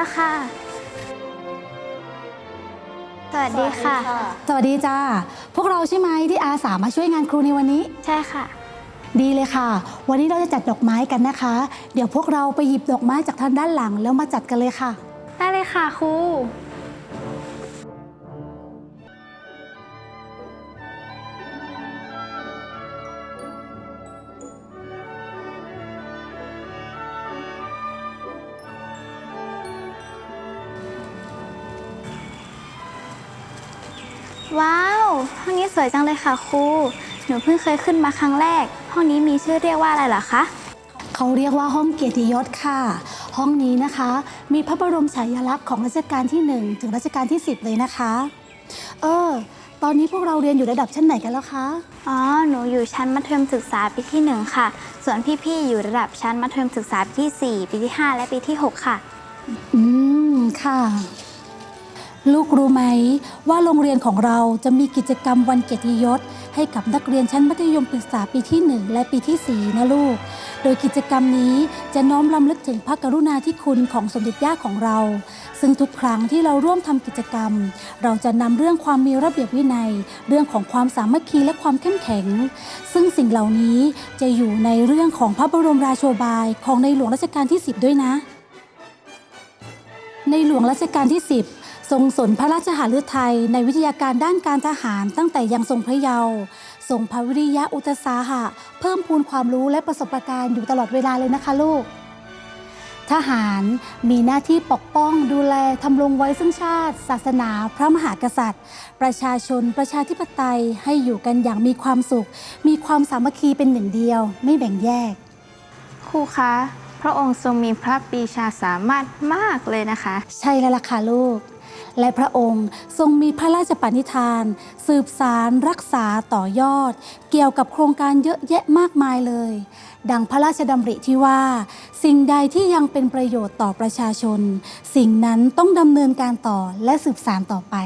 แล้วค่ะ สวัสดีค่ะ สวัสดีจ้า พวกเราใช่ไหมที่อาสามาช่วยงานครูในวันนี้ ใช่ค่ะ ดีเลยค่ะ วันนี้เราจะจัดดอกไม้กันนะคะ เดี๋ยวพวกเราไปหยิบดอกไม้จากทางด้านหลังแล้วมาจัดกันเลยค่ะ ได้เลยค่ะครู ว้าว ห้องนี้สวยจังเลยค่ะครู หนูเพิ่งเคยขึ้นมาครั้งแรก ห้องนี้มีชื่อเรียกว่าอะไรเหรอคะ เขาเรียกว่าห้องเกียรติยศค่ะ ห้องนี้นะคะ มีพระบรมฉายาลักษณ์ของรัชกาลที่ 1 ถึงรัชกาลที่ 10 เลยนะคะ เออ ตอนนี้พวกเราเรียนอยู่ระดับชั้นไหนกันแล้วคะ อ๋อ หนูอยู่ชั้นมัธยมศึกษาปีที่หนึ่งค่ะ ส่วนพี่ๆ อยู่ระดับชั้นมัธยมศึกษาปีที่สี่ปีที่ห้าและปีที่หกค่ะ อืม ค่ะ ลูกรู้ไหมว่าโรงเรียนของเราจะมีกิจกรรมวันเกียรติยศ ให้กับนักเรียนชั้นมัธยมศึกษาปีที่ 1 และปีที่ 4 นะลูก โดยกิจกรรมนี้จะน้อมรำลึกถึงพระกรุณาธิคุณของสมเด็จย่าของเรา ซึ่งทุกครั้งที่เราร่วมทำกิจกรรม เราจะนำเรื่องความมีระเบียบวินัย เรื่องของความสามัคคีและความเข้มแข็ง ซึ่งสิ่งเหล่านี้จะอยู่ในเรื่องของพระบรมราโชบายของในหลวงรัชกาลที่ 10 ด้วยนะ ในหลวงรัชกาลที่ 10 ทรงสนพระราชหฤทัยในวิทยาการด้านการทหารตั้งแต่ยังทรงพระเยาว์ทรงพระวิริยะอุตสาหะ เพิ่มพูนความรู้และประสบการณ์อยู่ตลอดเวลาเลยนะคะลูก ทหารมีหน้าที่ปกป้องดูแลทำรงไว้ซึ่งชาติ ศาสนาพระมหากษัตริย์ ประชาชนประชาธิปไตยให้อยู่กันอย่างมีความสุข มีความสามัคคีเป็นหนึ่งเดียว ไม่แบ่งแยก ครูคะพระองค์ทรงมีพระปรีชาสามารถมากเลยนะคะ ใช่แล้วล่ะค่ะลูก และพระองค์ทรงมีพระราชปณิธาน สืบสารรักษาต่อยอด เกี่ยวกับโครงการเยอะแยะมากมายเลย ดังพระราชดำริที่ว่า สิ่งใดที่ยังเป็นประโยชน์ต่อประชาชน สิ่งนั้นต้องดำเนินการต่อและสืบสารต่อไป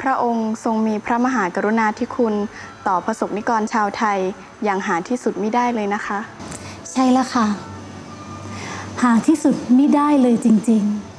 พระองค์ทรงมีพระมหากรุณาธิคุณต่อประสบนิกรชาวไทย อย่างหาที่สุดไม่ได้เลยนะคะ ใช่แล้วค่ะ หาที่สุดไม่ได้เลยจริง ๆ